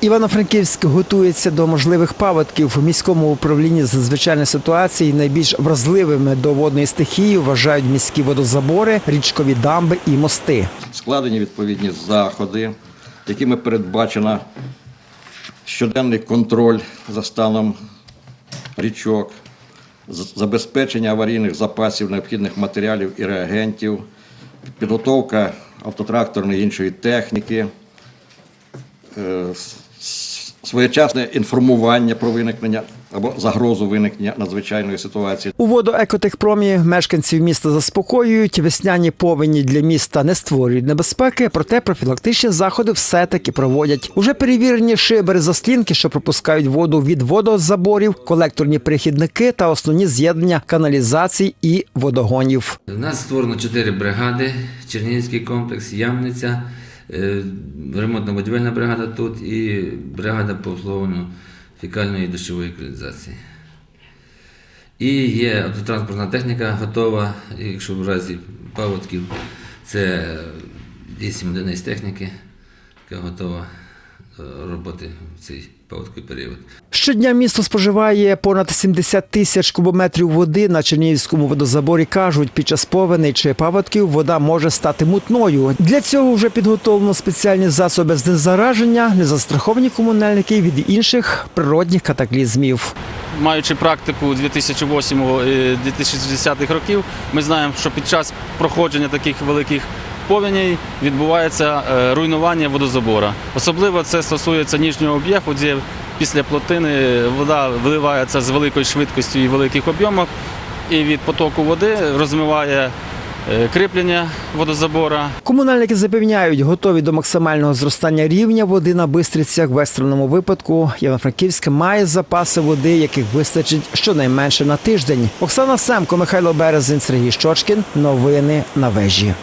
Івано-Франківськ готується до можливих паводків. У міському управлінні з надзвичайних ситуацій найбільш вразливими до водної стихії вважають міські водозабори, річкові дамби і мости. складені відповідні заходи, якими передбачено щоденний контроль за станом річок, забезпечення аварійних запасів необхідних матеріалів і реагентів, підготовка автотракторної іншої техніки, е, своєчасне інформування про виникнення або загрозу виникнення надзвичайної ситуації. У водоекотехпромі мешканців міста заспокоюють, весняні повені для міста не створюють небезпеки, проте профілактичні заходи все-таки проводять. Уже перевірені шибери заслінки, що пропускають воду від водозаборів, колекторні перехідники та основні з'єднання каналізацій і водогонів. У нас створено чотири бригади: Чернігівський комплекс, Ямниця, ремонтно-будівельна бригада тут і бригада по обслуговуванню фікальної і дощової каналізації. І є автотранспортна техніка готова, якщо в разі паводків, це 8 одиниць техніки, яка готова роботи в цей паводковий період. Щодня місто споживає понад 70 тисяч кубометрів води на Чернігівському водозаборі. кажуть, під час повеней чи паводків вода може стати мутною. Для цього вже підготовлено спеціальні засоби знезараження, незастраховані комунальники від інших природних катаклізмів. Маючи практику 2008-2010 років, ми знаємо, що під час проходження таких великих повеней відбувається е, руйнування водозабора. Особливо це стосується ніжнього об'єкту, де після плотини вода виливається з великою швидкістю і великих об'ємах, і від потоку води розмиває е, кріплення водозабора, Комунальники запевняють, готові до максимального зростання рівня води на Бистрицях. В екстреному випадку Івано-Франківськ має запаси води, яких вистачить щонайменше на тиждень. Оксана Семко, Михайло Березин, Сергій Щочкін. Новини на вежі.